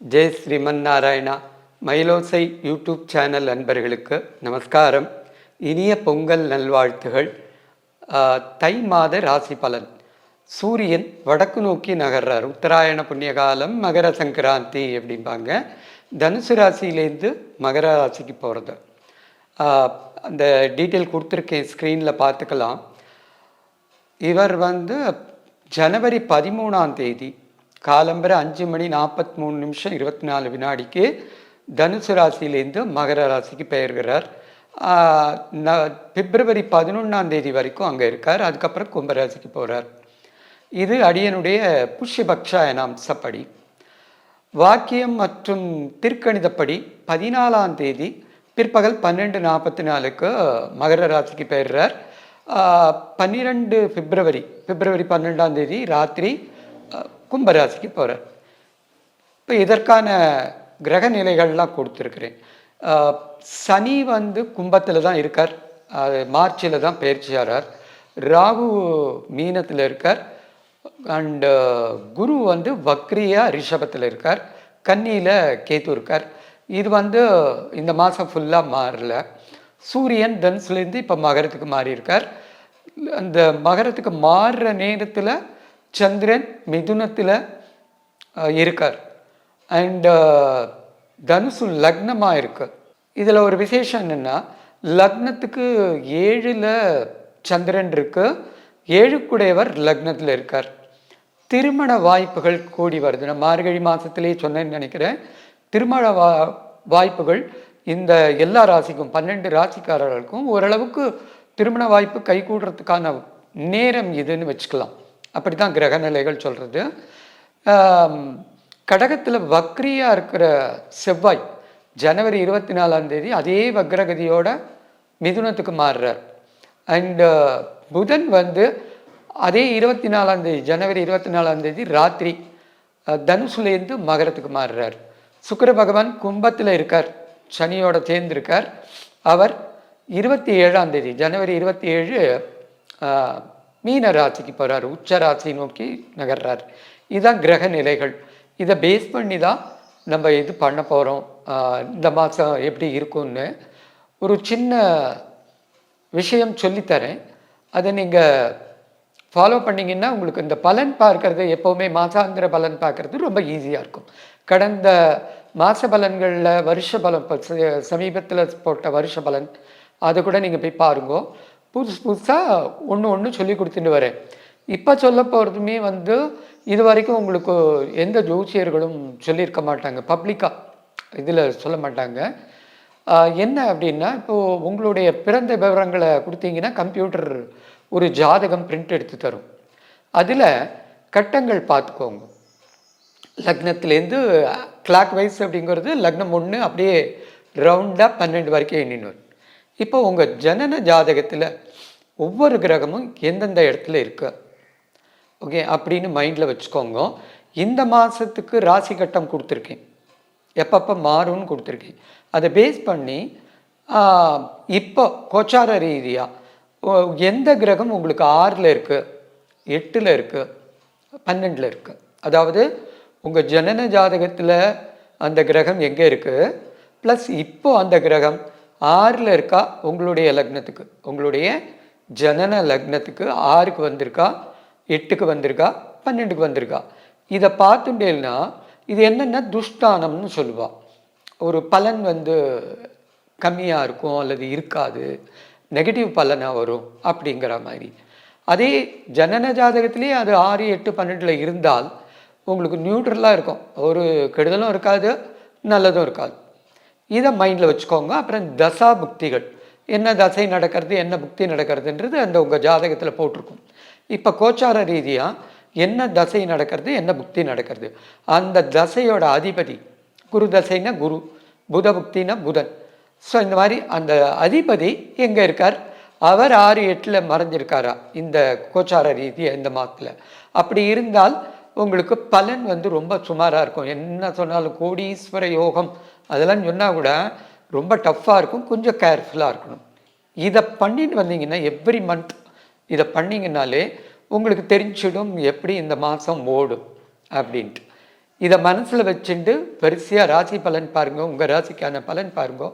Jai Sriman Narayana Mayilosai YouTube channel அன்பர்களுக்கு நமஸ்காரம். இனிய பொங்கல் நல்வாழ்த்துகள். தை மாத ராசி பலன். சூரியன் வடக்கு நோக்கி நகர்றார். உத்தராயண புண்ணிய காலம் மகர சங்கராந்தி அப்படிம்பாங்க. தனுசு ராசியிலேருந்து மகர ராசிக்கு போகிறது அந்த டீட்டெயில் கொடுத்துருக்கேன் ஸ்க்ரீனில் பார்த்துக்கலாம். இவர் வந்து ஜனவரி பதிமூணாம் தேதி காலம்பரை அஞ்சு மணி நாற்பத்தி மூணு நிமிஷம் இருபத்தி நாலு வினாடிக்கு தனுசு ராசியிலேருந்து மகர ராசிக்கு பெயர்கிறார் ந- பிப்ரவரி பதினொன்றாம் தேதி வரைக்கும் அங்கே இருக்கார். அதுக்கப்புறம் கும்பராசிக்கு போகிறார் இது அடியனுடைய புஷ்யபக்ஷா என அம்சப்படி வாக்கியம் மற்றும் திருக்கணிதப்படி பதினாலாம் தேதி பிற்பகல் பன்னெண்டு நாற்பத்தி நாலுக்கு மகர ராசிக்கு பெயர்றார் பன்னிரெண்டு பிப்ரவரி பிப்ரவரி பன்னெண்டாம் தேதி ராத்திரி கும்பராசிக்கு போகிறார் இப்போ இதற்கான கிரக நிலைகள்லாம் கொடுத்துருக்குறேன். சனி வந்து கும்பத்தில் தான் இருக்கார். அது மார்ச்சில் தான் பயிற்சியாகிறார் ராகு மீனத்தில் இருக்கார். அண்டு குரு வந்து வக்ரியா ரிஷபத்தில் இருக்கார். கன்னியில் கேத்து இருக்கார். இது வந்து இந்த மாதம் ஃபுல்லாக மாறல. சூரியன் தனுசுலேருந்து இப்போ மகரத்துக்கு மாறி இருக்கார் அந்த மகரத்துக்கு மாறுற நேரத்தில் சந்திரன் மிதுனத்தில் இருக்கார். அண்ட் தனுசு லக்னமாக இருக்கு. இதில் ஒரு விசேஷம் என்னென்னா லக்னத்துக்கு ஏழில் சந்திரன் இருக்கு. ஏழுக்குடையவர் லக்னத்தில் இருக்கார். திருமண வாய்ப்புகள் கூடி வருது. நான் மார்கழி மாதத்திலேயே சொன்னேன்னு நினைக்கிறேன். திருமண வா வாய்ப்புகள் இந்த எல்லா ராசிக்கும் பன்னெண்டு ராசிக்காரர்களுக்கும் ஓரளவுக்கு திருமண வாய்ப்பு கைகூடுறதுக்கான நேரம் இதுன்னு வச்சுக்கலாம். அப்படி தான் கிரக நிலைகள் சொல்கிறது கடகத்தில் வக்ரியாக இருக்கிற செவ்வாய் ஜனவரி இருபத்தி நாலாம் தேதி அதே வக்ரகதியோட மிதுனத்துக்கு மாறுறார். அண்டு புதன் வந்து அதே இருபத்தி நாலாம் தேதி ஜனவரி இருபத்தி நாலாம் தேதி ராத்திரி தனுசுலேருந்து மகரத்துக்கு மாறுறார். சுக்கர பகவான் கும்பத்தில் இருக்கார் சனியோட சேர்ந்திருக்கார். அவர் இருபத்தி ஏழாம் தேதி ஜனவரி இருபத்தி ஏழு மீன ராசிக்கு போகிறார் உச்ச ராசி நோக்கி நகர்றார். இதுதான் கிரக நிலைகள். இதை பேஸ் பண்ணி தான் நம்ம இது பண்ண போகிறோம் இந்த மாதம் எப்படி இருக்கும்னு ஒரு சின்ன விஷயம் சொல்லித்தரேன். அதை நீங்கள் ஃபாலோ பண்ணிங்கன்னா உங்களுக்கு இந்த பலன் பார்க்கறது எப்போவுமே மாசாந்திர பலன் பார்க்கறது ரொம்ப ஈஸியாக இருக்கும். கடந்த மாச பலன்களில் வருஷ பலன் இப்போ சமீபத்தில் போட்ட வருஷ பலன் அதை கூட நீங்கள் போய் பாருங்க. புதுசு புதுசாக ஒன்று ஒன்று சொல்லி கொடுத்துட்டு வரேன். இப்போ சொல்ல போகிறதுமே வந்து இது வரைக்கும் உங்களுக்கு எந்த ஜோசியர்களும் சொல்லியிருக்க மாட்டாங்க. பப்ளிக்காக இதில் சொல்ல மாட்டாங்க. என்ன அப்படின்னா இப்போது உங்களுடைய பிறந்த விவரங்களை கொடுத்தீங்கன்னா கம்ப்யூட்டர் ஒரு ஜாதகம் பிரிண்ட் எடுத்து தரும். அதில் கட்டங்கள் பார்த்துக்கோங்க. லக்னத்துலேருந்து கிளாக் வைஸ் அப்படிங்கிறது லக்னம் ஒன்று அப்படியே ரவுண்டாக பன்னெண்டு வரைக்கும் எண்ணின்னு வரும் இப்போ உங்கள் ஜனன ஜாதகத்தில் ஒவ்வொரு கிரகமும் எந்தெந்த இடத்துல இருக்கு? ஓகே அப்படின்னு மைண்டில் வச்சுக்கோங்க. இந்த மாதத்துக்கு ராசி கட்டம் கொடுத்துருக்கேன். எப்பப்போ மாறும்னு கொடுத்துருக்கேன். அதை பேஸ் பண்ணி இப்போ கோச்சார ரீதியாக எந்த கிரகம் உங்களுக்கு ஆறில் இருக்குது எட்டில் இருக்குது பன்னெண்டில் இருக்குது அதாவது உங்கள் ஜனன ஜாதகத்தில் அந்த கிரகம் எங்கே இருக்குது ப்ளஸ் இப்போ அந்த கிரகம் ஆறில் இருக்கா? உங்களுடைய லக்னத்துக்கு. உங்களுடைய ஜனன லக்னத்துக்கு ஆறுக்கு வந்திருக்கா? எட்டுக்கு வந்திருக்கா? பன்னெண்டுக்கு வந்திருக்கா? இதை பார்த்துட்டேன்னா இது என்னென்னா துஷ்டானம்னு சொல்லுவாள் ஒரு பலன் வந்து கம்மியாக இருக்கும் அல்லது இருக்காது. நெகட்டிவ் பலனாக வரும் அப்படிங்கிற மாதிரி. அதே ஜனன ஜாதகத்திலே அது ஆறு எட்டு பன்னெண்டில் இருந்தால் உங்களுக்கு நியூட்ரலாக இருக்கும். ஒரு கெடுதலும் இருக்காது நல்லதும் இருக்காது. இதை மைண்டில் வச்சுக்கோங்க. அப்புறம் தசா புக்திகள். என்ன தசை நடக்கிறது என்ன புக்தி நடக்கிறதுன்றது அந்த உங்கள் ஜாதகத்தில் போட்டிருக்கும். இப்போ கோச்சார ரீதியாக என்ன தசை நடக்கிறது என்ன புக்தி நடக்கிறது? அந்த தசையோட அதிபதி குரு தசைன்னா குரு புத புக்தினா புதன். ஸோ இந்த மாதிரி அந்த அதிபதி எங்கே இருக்கார்? அவர் ஆறு எட்டில் மறைஞ்சிருக்காரா? இந்த கோச்சார ரீதியாக இந்த மாதத்தில். அப்படி இருந்தால் உங்களுக்கு பலன் வந்து ரொம்ப சுமாராக இருக்கும். என்ன சொன்னாலும் கோடீஸ்வர யோகம் அதெல்லாம் சொன்னால் கூட ரொம்ப டஃப்பாக இருக்கும் கொஞ்சம் கேர்ஃபுல்லாக இருக்கணும். இதை பண்ணிட்டு வந்தீங்கன்னா எவ்ரி மந்த் இதை பண்ணீங்கன்னாலே உங்களுக்கு தெரிஞ்சிடும் எப்படி இந்த மாதம் ஓடும் அப்படின்ட்டு. இதை மனசில் வச்சுட்டு பெருசியாக ராசி பலன் பாருங்கள் உங்கள் ராசிக்கான பலன் பாருங்க.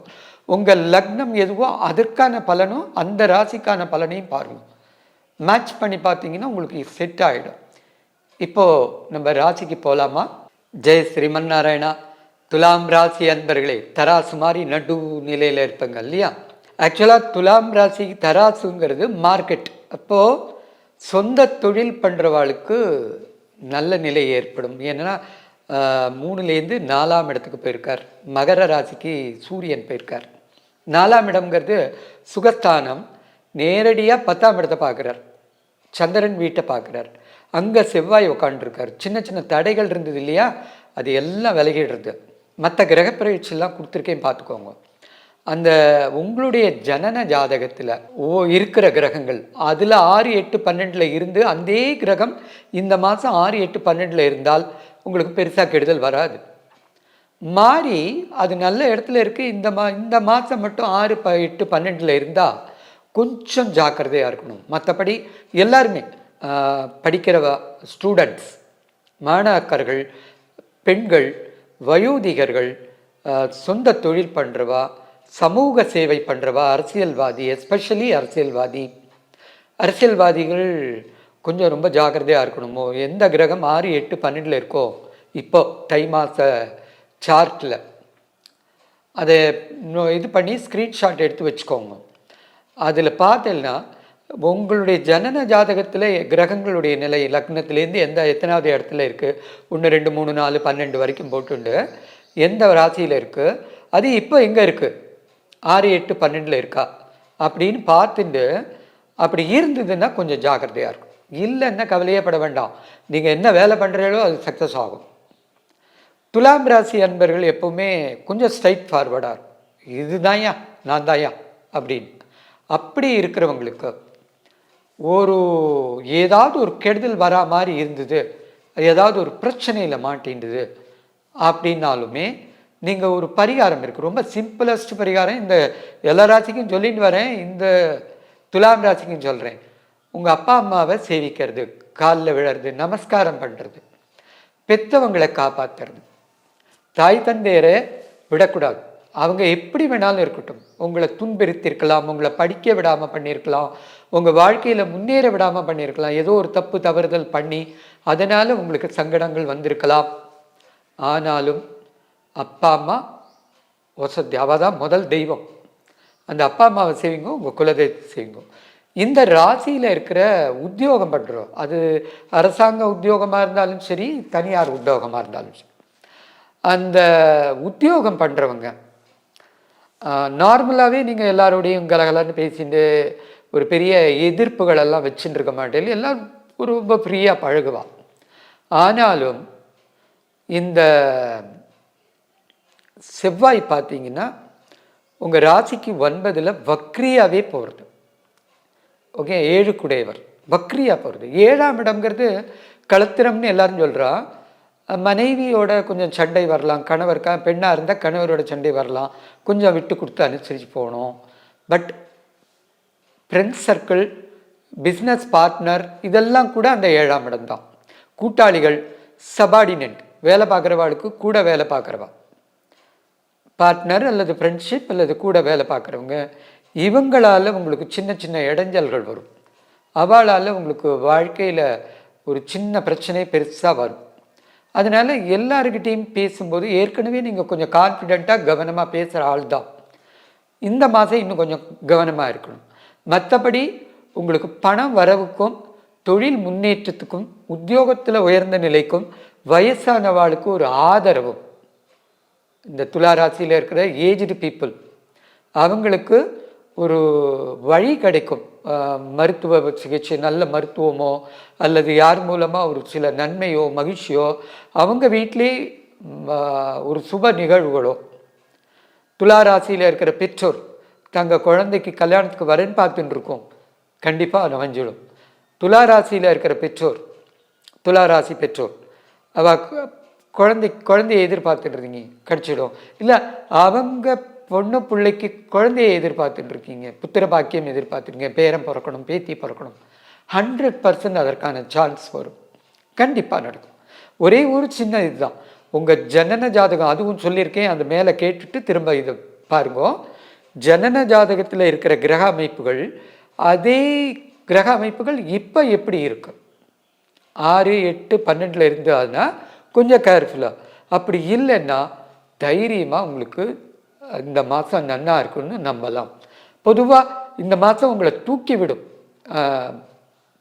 உங்கள் லக்னம் எதுவோ அதற்கான பலனும் அந்த ராசிக்கான பலனையும் பாருங்க. மேட்ச் பண்ணி பார்த்தீங்கன்னா உங்களுக்கு செட் ஆகிடும் இப்போது நம்ம ராசிக்கு போகலாமா ஜெய் ஸ்ரீமன் நாராயணா. துலாம் ராசி அன்பர்களே தராசு மாதிரி நடு நிலையில் இருப்பாங்க இல்லையா? ஆக்சுவலாக துலாம் ராசி தராசுங்கிறது மார்க்கெட் அப்போது சொந்த தொழில் பண்ணுறவாளுக்கு நல்ல நிலை ஏற்படும். ஏன்னா மூணுலேருந்து நாலாம் இடத்துக்கு போயிருக்கார். மகர ராசிக்கு சூரியன் போயிருக்கார். நாலாம் இடம்ங்கிறது சுகஸ்தானம். நேரடியாக பத்தாம் இடத்தை பார்க்குறார். சந்திரன் வீட்டை பார்க்குறார். அங்கே செவ்வாய் உட்காந்துருக்கார் சின்ன சின்ன தடைகள் இருந்தது இல்லையா? அது எல்லாம் விலகிடுறது. மற்ற கிரகப்பிரவேட்செல்லாம் கொடுத்துருக்கேன் பார்த்துக்கோங்க. அந்த உங்களுடைய ஜனன ஜாதகத்தில் ஓ இருக்கிற கிரகங்கள் அதில் ஆறு எட்டு பன்னெண்டில் இருந்து அதே கிரகம் இந்த மாதம் ஆறு எட்டு பன்னெண்டில் இருந்தால் உங்களுக்கு பெருசாக கெடுதல் வராது. மாறி அது நல்ல இடத்துல இருக்குது இந்த மா இந்த மாதம் மட்டும் ஆறு ப எட்டு பன்னெண்டில் இருந்தால் கொஞ்சம் ஜாக்கிரதையாக இருக்கணும். மற்றபடி எல்லாருமே படிக்கிறவ ஸ்டூடெண்ட்ஸ் மாணாக்கர்கள் பெண்கள் வயோதிகர்கள் சொந்த தொழில் பண்ணுறவா சமூக சேவை பண்ணுறவா அரசியல்வாதி எஸ்பெஷலி அரசியல்வாதி. அரசியல்வாதிகள் கொஞ்சம் ரொம்ப ஜாக்கிரதையாக இருக்கணுமோ? எந்த கிரகம் ஆறு எட்டு பன்னெண்டில் இருக்கோ? இப்போ தை மாத சார்ட்டில் அதை இன்னும் இது பண்ணி ஸ்க்ரீன்ஷாட் எடுத்து வச்சுக்கோங்க. அதில் பார்த்தேன்னா உங்களுடைய ஜனன ஜாதகத்தில் கிரகங்களுடைய நிலை லக்னத்திலேருந்து எந்த எத்தனாவது இடத்துல இருக்குது ஒன்று ரெண்டு மூணு நாலு பன்னெண்டு வரைக்கும் போட்டுண்டு. எந்த ராசியில் இருக்குது அது இப்போ எங்கே இருக்குது ஆறு எட்டு பன்னெண்டில் இருக்கா? அப்படின்னு பார்த்துட்டு அப்படி இருந்ததுன்னா கொஞ்சம் ஜாக்கிரதையாக இருக்கும். இல்லைன்னா கவலையே பட வேண்டாம். நீங்கள் என்ன வேலை பண்ணுறீங்களோ அது சக்ஸஸ் ஆகும். துலாம் ராசி அன்பர்கள் எப்பவுமே கொஞ்சம் ஸ்ட்ரைட் ஃபார்வர்டாக இருக்கும். இதுதான்யா நான் தான்யா அப்படின்னு. அப்படி இருக்கிறவங்களுக்கு ஒரு ஏதாவது ஒரு கெடுதல் வரா மாதிரி இருந்தது. ஏதாவது ஒரு பிரச்சனையில் மாட்டின்றது அப்படின்னாலுமே நீங்கள் ஒரு பரிகாரம் இருக்குது ரொம்ப சிம்பிளஸ்ட் பரிகாரம். இந்த எல்லா ராசிக்கும் சொல்லிட்டு வரேன். இந்த துலாம் ராசிக்கும் சொல்கிறேன் உங்கள் அப்பா அம்மாவை சேவிக்கிறது காலில் விழறது நமஸ்காரம் பண்ணுறது பெற்றவங்களை காப்பாற்றுறது தாய் தந்தையரை விடக்கூடாது. அவங்க எப்படி வேணாலும் இருக்கட்டும். உங்களை துன்பெருத்திருக்கலாம் உங்களை படிக்க விடாமல் பண்ணியிருக்கலாம் உங்கள் வாழ்க்கையில் முன்னேற விடாமல் பண்ணியிருக்கலாம் ஏதோ ஒரு தப்பு தவறுதல் பண்ணி அதனால் உங்களுக்கு சங்கடங்கள் வந்திருக்கலாம். ஆனாலும் அப்பா அம்மா வசதி அவள் தான் முதல் தெய்வம். அந்த அப்பா அம்மாவை செய்வீங்க உங்கள் குலதெய்வத்தை செய்வீங்க இந்த ராசியில் இருக்கிற உத்தியோகம் பண்ணுறோம் அது அரசாங்க உத்தியோகமாக இருந்தாலும் சரி தனியார் உத்தியோகமாக இருந்தாலும் சரி. அந்த உத்தியோகம் பண்ணுறவங்க நார்மலாகவே நீங்கள் எல்லாரோடையும் கலகலன்னு பேசிட்டு ஒரு பெரிய எதிர்ப்புகளெல்லாம் வச்சுட்டு இருக்க மாட்டேன் எல்லாம் ரொம்ப ஃப்ரீயாக பழகுவாள் ஆனாலும் இந்த செவ்வாய் பார்த்தீங்கன்னா உங்கள் ராசிக்கு ஒன்பதில் வக்ரியாகவே போகிறது ஓகே ஏழு குடையவர் வக்ரியாக போகிறது ஏழாம் இடம்ங்கிறது கலத்திரம்னு எல்லாரும் சொல்கிறா மனைவியோட கொஞ்சம் சண்டை வரலாம். கணவருக்கா பெண்ணாக இருந்தால் கணவரோட சண்டை வரலாம். கொஞ்சம் விட்டு கொடுத்து அனுசரித்து போகணும். But friends circle business partner இதெல்லாம் கூட அந்த ஏழாம் இடம் தான். கூட்டாளிகள் சபார்டினேட் வேலை பார்க்குறவாளுக்கு கூட வேலை பார்க்குறவா. பார்ட்னர் அல்லது ஃப்ரெண்ட்ஷிப் அல்லது கூட வேலை பார்க்குறவங்க இவங்களால் உங்களுக்கு சின்ன சின்ன இடைஞ்சல்கள் வரும். அவளால் உங்களுக்கு வாழ்க்கையில் ஒரு சின்ன பிரச்சனை பெருசாக வரும். அதனால் எல்லாருக்கிட்டேயும் பேசும்போது ஏற்கனவே நீங்கள் கொஞ்சம் கான்ஃபிடெண்ட்டாக கவனமாக பேசுகிற ஆள் தான் இந்த மாதம் இன்னும் கொஞ்சம் கவனமாக இருக்கணும். மற்றபடி உங்களுக்கு பணம் வரவுக்கும் தொழில் முன்னேற்றத்துக்கும் உத்தியோகத்தில் உயர்ந்த நிலைக்கும் வயசானவாளுக்கு ஒரு ஆதரவும். இந்த துலா ராசியில் இருக்கிற ஏஜ்டு பீப்புள் அவங்களுக்கு ஒரு வழி கிடைக்கும். மருத்துவ சிகிச்சை நல்ல மருத்துவமோ அல்லது யார் மூலமாக ஒரு சில நன்மையோ மகிழ்ச்சியோ அவங்க வீட்டிலே ஒரு சுப நிகழ்வுகளோ. துலா ராசியில் இருக்கிற பெற்றோர் தங்கள் குழந்தைக்கு கல்யாணத்துக்கு வரேன்னு பார்த்துட்டு இருக்கோம் கண்டிப்பாக அது அமைஞ்சிடும். துலா ராசியில் இருக்கிற பெற்றோர் துலா ராசி பெற்றோர் அவ கு- குழந்தை குழந்தைய எதிர்பார்த்துட்டு இருந்தீங்க கிடச்சிடும். இல்லை அவங்க பொண்ணு பிள்ளைக்கு குழந்தைய எதிர்பார்த்துட்டு இருக்கீங்க. புத்திர பாக்கியம் எதிர்பார்த்துருக்கீங்க. பேரன் பிறக்கணும் பேத்தி பிறக்கணும். ஹண்ட்ரட் பர்சன்ட் அதற்கான சான்ஸ் வரும். கண்டிப்பாக நடக்கும். ஒரே ஒரு சின்ன இதுதான். உங்கள் ஜனன ஜாதகம் அதுவும் சொல்லியிருக்கேன். அந்த மேலே கேட்டுட்டு திரும்ப இதை பாருங்க. ஜனன ஜாதகத்தில் இருக்கிற கிரக அமைப்புகள் அதே கிரக அமைப்புகள் இப்போ எப்படி இருக்கு? ஆறு எட்டு பன்னெண்டில் இருந்ததுன்னா கொஞ்சம் கேர்ஃபுல்லாக அப்படி இல்லைன்னா தைரியமாக உங்களுக்கு இந்த மாதம் நன்னா இருக்குன்னு நம்பலாம். பொதுவாக இந்த மாதம் உங்களை தூக்கி விடும்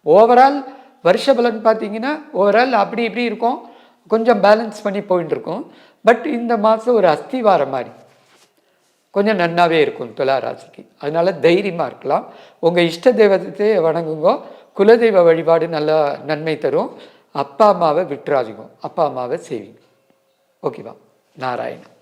ஓவரால் வருஷ பலன் பார்த்தீங்கன்னா ஓவரால் அப்படி இப்படி இருக்கும். கொஞ்சம் பேலன்ஸ் பண்ணி போயிட்டு இருக்கும். பட் இந்த மாதம் ஒரு அஸ்திவாரம் மாதிரி. கொஞ்சம் நன்னாவே இருக்கும் துலா ராசிக்கு. தைரியமாக இருக்கலாம். உங்கள் இஷ்ட தெய்வத்தை வணங்குங்க. குலதெய்வ வழிபாடு நல்லா நன்மை தரும். அப்பா அம்மாவை விட்டுறாதீங்க. அப்பா அம்மாவை செய்வீங்க ஓகேவா? நாராயணன்